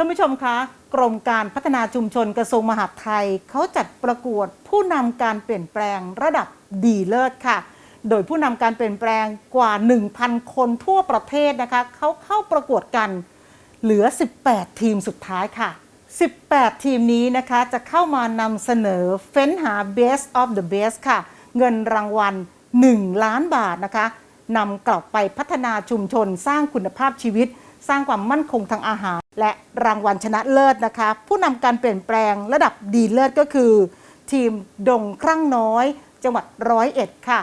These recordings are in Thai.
ท่านผู้ชมคะกรมการพัฒนาชุมชนกระทรวงมหาดไทยเขาจัดประกวดผู้นำการเปลี่ยนแปลงระดับดีเลิศค่ะ โดยผู้นำการเปลี่ยนแปลงกว่า 1,000 คนทั่วประเทศนะคะเขาเข้าประกวดกันเหลือ 18 ทีมสุดท้ายค่ะ 18 ทีมนี้นะคะจะเข้ามานำเสนอเฟ้นหา Best of the Best ค่ะ เงินรางวัล 1 ล้านบาทนะคะนำกลับไปพัฒนาชุมชนสร้างคุณภาพชีวิต สร้างความมั่นคงทางอาหาร และรางวัลชนะเลิศนะคะ ผู้นำการเปลี่ยนแปลงระดับดีเลิศก็คือ ทีมดงครั่งน้อย จังหวัดร้อยเอ็ดค่ะ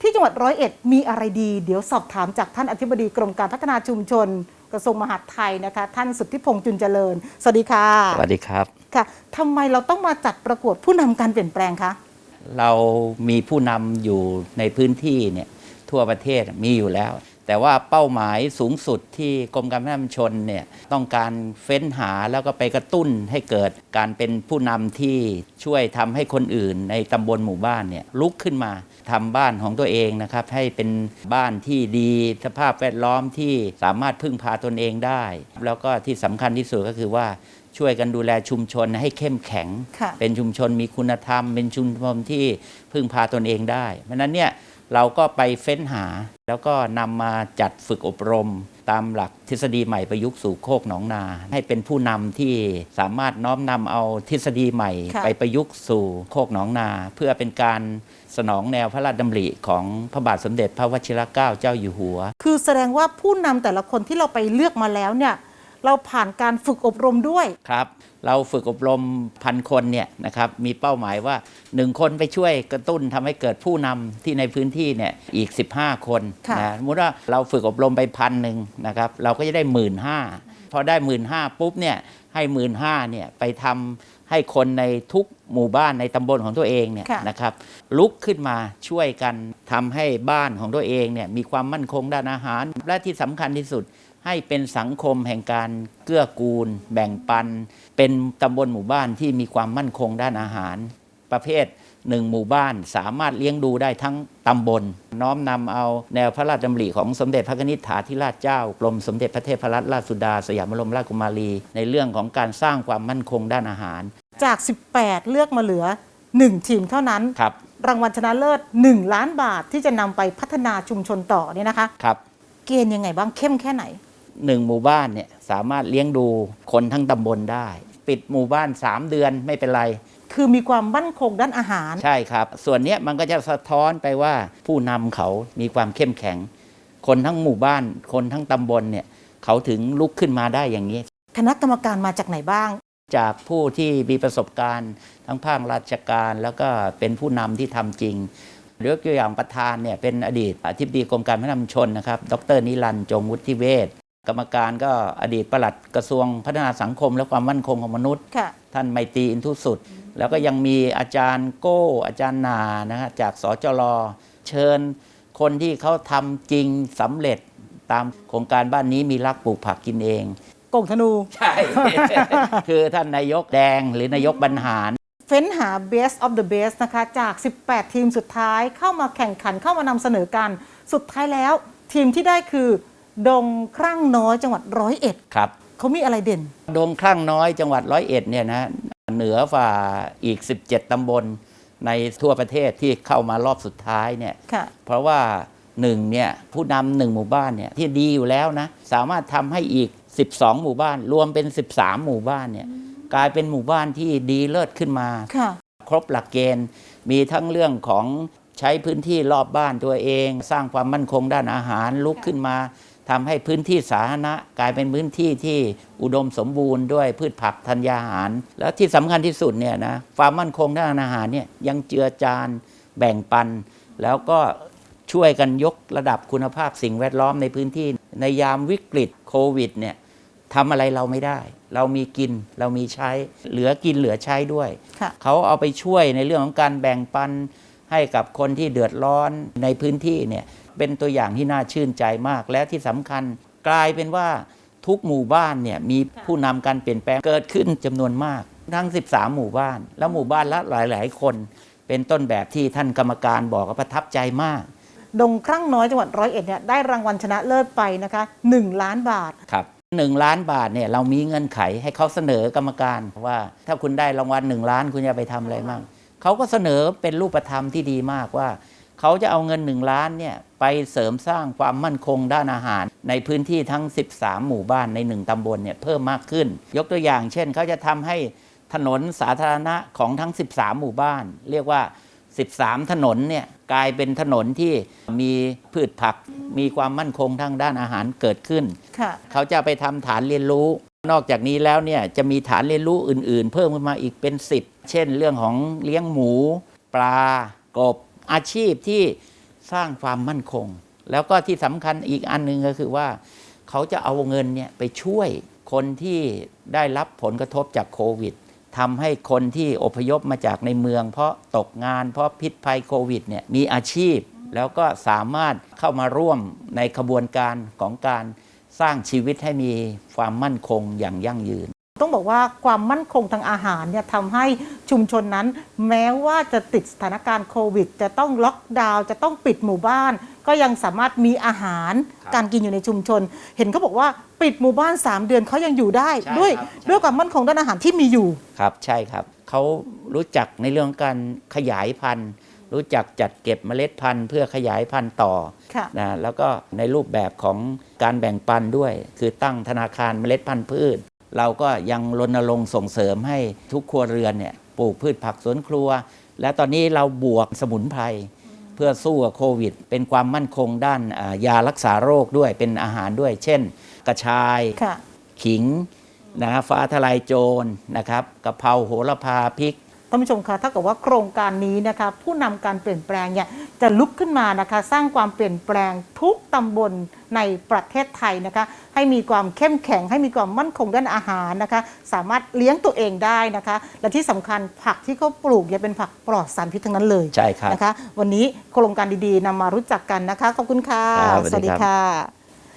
ที่จังหวัดร้อยเอ็ดมีอะไรดีเดี๋ยวสอบถามจากท่านอธิบดีกรมการพัฒนาชุมชน กระทรวงมหาดไทยนะคะ ท่านสุทธิพงษ์จุนเจริญ สวัสดีค่ะสวัสดีครับค่ะทำไมเราต้องมาจัดประกวดผู้นำการเปลี่ยนแปลงคะเรามีผู้นำอยู่ในพื้นที่เนี่ยทั่วประเทศมีอยู่แล้ว แต่ว่าเป้าหมายสูงสุดที่กรมการพัฒนาชุมชนเนี่ยต้องการเฟ้นหาแล้วก็ไปกระตุ้นให้เกิดการเป็นผู้นำที่ช่วยทำให้คนอื่นในตำบลหมู่บ้านเนี่ยลุกขึ้นมาทำบ้านของตัวเองนะครับให้เป็นบ้านที่ดีสภาพแวดล้อมที่สามารถพึ่งพาตนเองได้ แล้วก็ที่สำคัญที่สุดก็คือว่าช่วยกันดูแลชุมชนให้เข้มแข็งค่ะเป็นชุมชนมีคุณธรรม เป็นชุมชนที่พึ่งพาตนเองได้เพราะฉะนั้นเนี่ย เราก็ไปเฟ้นหา แล้วก็นำมาจัดฝึกอบรม ตามหลักทฤษฎีใหม่ประยุกต์สู่โคกหนองนา ให้เป็นผู้นำที่สามารถน้อมนำเอาทฤษฎีใหม่ค่ะไปประยุกต์สู่โคกหนองนา เพื่อเป็นการสนองแนวพระราชดำริของพระบาทสมเด็จพระวชิรเกล้าเจ้าอยู่หัว คือแสดงว่าผู้นำแต่ละคนที่เราไปเลือกมาแล้วเนี่ย เราผ่านการฝึกอบรมด้วยครับเราฝึกอบรมพันคนเนี่ยนะครับมีเป้าหมายว่า 1 คนไปช่วยกระตุ้นทำให้เกิดผู้นำที่ในพื้นที่เนี่ยอีก 15 คนค่ะนะสมมติว่าเราฝึกอบรมไปพันหนึ่งนะครับเราก็จะได้หมื่นห้าพอได้หมื่นห้าปุ๊บเนี่ยให้หมื่นห้าเนี่ยไปทำให้คนในทุกหมู่บ้านในตำบลของตัวเองเนี่ยค่ะนะครับลุกขึ้นมาช่วยกันทำให้บ้านของตัวเองเนี่ยมีความมั่นคงด้านอาหาร และที่สำคัญที่สุด ให้เป็นสังคมแห่งการเกื้อกูล แบ่งปัน เป็นตำบลหมู่บ้านที่มีความมั่นคงด้านอาหาร ประเภทหนึ่งหมู่บ้านสามารถเลี้ยงดูได้ทั้งตำบล น้อมนำเอาแนวพระราชดำริของสมเด็จพระนิษฐาธิราชเจ้ากรมสมเด็จพระเทพรัตนราชสุดา สยามบรมราชกุมารี ในเรื่องของการสร้างความมั่นคงด้านอาหาร จาก 18 เลือกมาเหลือ 1 ทีมเท่านั้นครับรางวัลชนะเลิศ 1 ล้านบาทที่จะนำไปพัฒนาชุมชนต่อเนี่ยนะคะครับเกณฑ์ยังไงบ้างเข้มแค่ไหน หนึ่งหมู่บ้านเนี่ยสามารถเลี้ยงดูคนทั้งตำบลได้ ปิดหมู่บ้าน 3 เดือนไม่เป็นไร คือมีความมั่นคงด้านอาหาร ใช่ครับ ส่วนเนี้ยมันก็จะสะท้อนไปว่าผู้นำเขามีความเข้มแข็ง คนทั้งหมู่บ้าน คนทั้งตำบลเนี่ยเขาถึงลุกขึ้นมาได้อย่างนี้ คณะกรรมการมาจากไหนบ้าง จากผู้ที่มีประสบการณ์ ทั้งภาคราชการ แล้วก็เป็นผู้นำที่ทำจริงยกตัวอย่างประธานเนี่ยเป็นอดีตอธิบดีกรมการพัฒนาชุมชนนะครับ ดรนิรันดร์จงวุฒิเวศ กรรมการก็อดีตปลัดกระทรวงพัฒนาสังคม และความมั่นคงของมนุษย์ค่ะท่านไมตรีอินทุสุด แล้วก็ยังมีอาจารย์โก้ อาจารย์นานะฮะจากสจรเชิญคนที่เขาทำจริงสำเร็จตามโครงการบ้านนี้มีรักปลูกผักกินเองกงธนู ใช่ คือท่านนายกแดงหรือนายกบรรหารเฟ้นหา Best of the Best นะคะ จาก 18 ทีมสุดท้ายเข้ามาแข่งขันเข้ามานำเสนอกัน สุดท้ายแล้ว ทีมที่ได้คือ ดงครั่งน้อยจังหวัดร้อยเอ็ดครับ เขามีอะไรเด่น ดงคลั่งน้อยจังหวัดร้อยเอ็ดเนี่ยนะเหนือฝ่าอีก 17 ตำบลในทั่วประเทศที่เข้ามารอบสุดท้ายเนี่ยค่ะ เพราะว่าหนึ่งเนี่ยผู้นำหนึ่งหมู่บ้านเนี่ยที่ดีอยู่แล้วนะ สามารถทำให้อีก 12 หมู่บ้าน รวมเป็น 13 หมู่บ้านเนี่ยกลายเป็นหมู่บ้านที่ดีเลิศขึ้นมา ค่ะ ครบหลักเกณฑ์มีทั้งเรื่องของใช้พื้นที่รอบบ้านตัวเอง สร้างความมั่นคงด้านอาหารลุกขึ้นมา ทำให้พื้นที่สาธารณะกลายเป็นพื้นที่ที่อุดมสมบูรณ์ด้วยพืชผักธัญญาหาร แล้วที่สำคัญที่สุดเนี่ยนะความมั่นคงด้านอาหารเนี่ยยังเจือจานแบ่งปัน แล้วก็ช่วยกันยกระดับคุณภาพสิ่งแวดล้อมในพื้นที่ ในยามวิกฤตโควิดเนี่ยทำอะไรเราไม่ได้ เรามีกินเรามีใช้ เหลือกินเหลือใช้ด้วยค่ะเขาเอาไปช่วยในเรื่องของการแบ่งปัน ให้กับคนที่เดือดร้อนในพื้นที่เนี่ยเป็นตัวอย่างที่น่าชื่นใจมาก และที่สำคัญกลายเป็นว่าทุกหมู่บ้านเนี่ยมีผู้นำการเปลี่ยนแปลงเกิดขึ้นจำนวนมาก ทั้ง 13 หมู่บ้าน แล้วหมู่บ้านละหลาย ๆ คน เป็นต้นแบบที่ท่านกรรมการบอกว่าประทับใจมาก ดงครั่งน้อยจังหวัดร้อยเอ็ดเนี่ยได้รางวัลชนะเลิศไปนะคะ 1 ล้านบาทครับ1ล้านบาทเนี่ยเรามีเงื่อนไขให้เขาเสนอกรรมการว่าถ้าคุณได้รางวัล1ล้านคุณจะไปทำอะไรมั่ง เขาก็เสนอเป็นรูปธรรมที่ดีมากว่า เขาจะเอาเงิน1ล้านเนี่ยไปเสริมสร้างความมั่นคงด้านอาหาร ในพื้นที่ทั้ง 13 หมู่บ้านใน 1 ตำบลเนี่ยเพิ่มมากขึ้น ยกตัวอย่าง เช่น เขาจะทำให้ถนนสาธารณะของทั้ง 13 หมู่บ้าน เรียกว่า 13 ถนนเนี่ยกลายเป็นถนนที่มีพืชผัก มีความมั่นคงทางด้านอาหารเกิดขึ้นค่ะเขาจะไปทำฐานเรียนรู้ นอกจากนี้แล้วเนี่ยจะมีฐานเรียนรู้อื่น ๆ เพิ่มขึ้นมาอีกเป็น 10 เช่น เรื่องของเลี้ยงหมู ปลากบอาชีพที่สร้างความมั่นคง แล้วก็ที่สำคัญอีกอันหนึ่งก็คือว่า เขาจะเอาเงินเนี่ยไปช่วยคนที่ได้รับผลกระทบจากโควิดทำให้คนที่อพยพมาจากในเมือง เพราะตกงานเพราะพิษภัยโควิดเนี่ยมีอาชีพ แล้วก็สามารถเข้ามาร่วมในขบวนการของการ สร้างชีวิตให้มีความมั่นคงอย่างยั่งยืน ต้องบอกว่าความมั่นคงทางอาหารเนี่ยทำให้ชุมชนนั้น แม้ว่าจะติดสถานการณ์โควิด จะต้องล็อกดาวน์จะต้องปิดหมู่บ้าน ก็ยังสามารถมีอาหารครับการกินอยู่ในชุมชน เห็นเขาบอกว่าปิดหมู่บ้าน 3 เดือนเขายังอยู่ได้ ใช่ด้วยครับใช่ ด้วยความมั่นคงด้านอาหารที่มีอยู่ ครับใช่ครับเขารู้จักในเรื่องการขยายพันธุ์ รู้จักจัดเก็บเมล็ดพันธุ์เพื่อขยายพันธุ์ต่อค่ะนะแล้วก็ในรูปแบบของการแบ่งปันด้วย คือตั้งธนาคารเมล็ดพันธุ์พืช เราก็ยังรณรงค์ส่งเสริมให้ทุกครัวเรือนเนี่ยปลูกพืชผักสวนครัว และตอนนี้เราบวกสมุนไพรเพื่อสู้กับโควิด เป็นความมั่นคงด้านอ่ายารักษาโรคด้วยเป็นอาหารด้วย เช่น กระชายค่ะขิงนะฮะฟ้าทลายโจรนะครับกะเพราโหระพาพริก ท่านผู้ชมคะถ้าเกิดว่าโครงการนี้นะคะผู้นำการเปลี่ยนแปลงเนี่ยจะลุกขึ้นมานะคะสร้างความเปลี่ยนแปลงทุกตำบลในประเทศไทยนะคะให้มีความเข้มแข็ง ให้มีความมั่นคงด้านอาหารนะคะ สามารถเลี้ยงตัวเองได้นะคะ และที่สำคัญผักที่เขาปลูกเนี่ยเป็นผักปลอดสารพิษทั้งนั้นเลยใช่ครับนะคะ วันนี้โครงการดีๆนำมารู้จักกันนะคะขอบคุณค่ะครับสวัสดีครับค่ะ